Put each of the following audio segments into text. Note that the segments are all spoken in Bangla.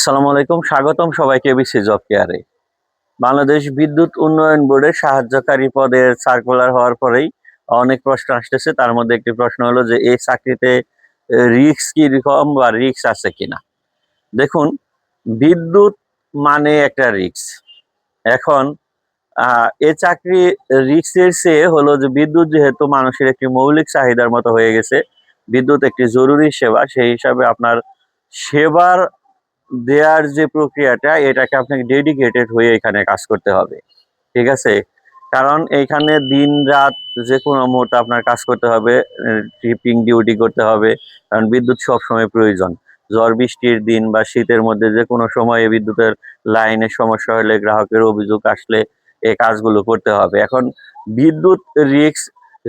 আসসালামু আলাইকুম, স্বাগতম সবাইকে এবিসি জব কেয়ারে। বাংলাদেশ বিদ্যুৎ উন্নয়ন বোর্ডের সাহায্যকারী পদের সার্কুলার হওয়ার পরেই অনেক প্রশ্ন আসতেছে। তার মধ্যে একটি প্রশ্ন হলো যে, এই চাকরিতে রিক্স রকম বা রিক্স আছে কিনা? দেখুন, বিদ্যুৎ মানে একটা রিক্স এখন এ চাকরি রিক্সের চেয়ে হলো যে, বিদ্যুৎ যেহেতু মানুষের একটি মৌলিক চাহিদার মতো হয়ে গেছে, বিদ্যুৎ একটি জরুরি সেবা, সেই হিসাবে আপনার সেবার দেওয়ার যে প্রক্রিয়াটা, এটাকে আপনাকে ডেডিকেটেড হয়ে এখানে কাজ করতে হবে। ঠিক আছে? কারণ এখানে দিন রাত যে কোনো মুহূর্তে আপনার কাজ করতে হবে, ট্রিপিং ডিউটি করতে হবে, কারণ বিদ্যুৎ সব সময় প্রয়োজন। ঝড় বৃষ্টির দিন বা শীতের মধ্যে যে কোনো সময়ে বিদ্যুতের লাইনের সমস্যা হলে গ্রাহকের অভিযোগ আসলে এই কাজগুলো করতে হবে। এখন বিদ্যুৎ রিক্স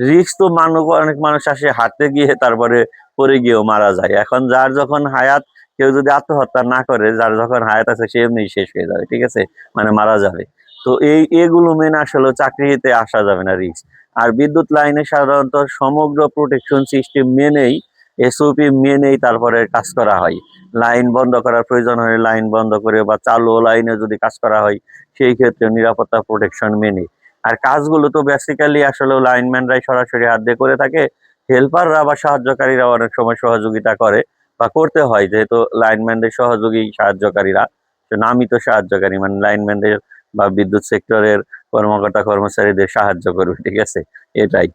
রিক্স তো মানুষ অনেক মানুষ আসে, হাঁটতে গিয়ে তারপরে পরে গিয়েও মারা যায়। এখন যার যখন হায়াত, কেউ যদি আত্মহত্যা না করে, যার যখন হায়াত আছে, সে এমনি শেষ হয়ে যাবে, ঠিক আছে? মানে মারা যাবে। তো এই, এগুলো মেনে আসলে চাকরিতে আসা যাবে না রিক্স আর বিদ্যুৎ লাইনে সাধারণত সমগ্র প্রোটেকশন সিস্টেম মেনেই এসওপি মেনেই তারপরে কাজ করা হয়। লাইন বন্ধ করার প্রয়োজন হলে লাইন বন্ধ করে বা চালু লাইনে যদি কাজ করা হয়, সেই ক্ষেত্রে নিরাপত্তা প্রোটেকশন মেনে। আর কাজগুলো তো বেসিক্যালি আসলে লাইনম্যানরাই সরাসরি হাত দিয়ে করে থাকে। হেল্পাররা বা সাহায্যকারীরা অনেক সময় সহযোগিতা করে বা করতে হয়, যেহেতু লাইনম্যানদের সহযোগী সাহায্যকারীরা। তো নামই তো সাহায্যকারী মানে লাইনম্যানদের বা বিদ্যুৎ সেক্টরের কর্মকর্তা, কর্মচারীদের সাহায্য করবে, ঠিক আছে? এটাই।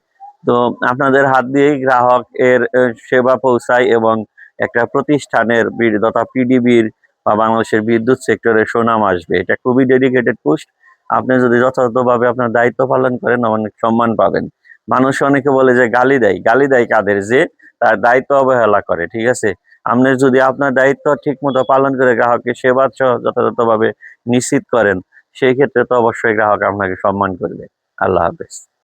তো আপনাদের হাত দিয়েই গ্রাহক এর সেবা পৌঁছায় এবং একটা প্রতিষ্ঠানের তথা পিডিবির বা বাংলাদেশের বিদ্যুৎ সেক্টরের সুনাম আসবে। এটা খুবই ডেডিকেটেড পোস্ট আপনি যদি যথাযথভাবে আপনার দায়িত্ব পালন করেন, অনেক সম্মান পাবেন। মানুষ অনেকে বলে যে, গালি দেয়। গালি দেয় কাদের? যে তার দায়িত্ব অবহেলা করে, ঠিক আছে? আপনি যদি আপনার দায়িত্ব ঠিক মতো পালন করে গ্রাহককে সেবা যথাযথভাবে নিশ্চিত করেন, সেই ক্ষেত্রে তো অবশ্যই গ্রাহক আপনাকে সম্মান করবে। আল্লাহ হাফেজ।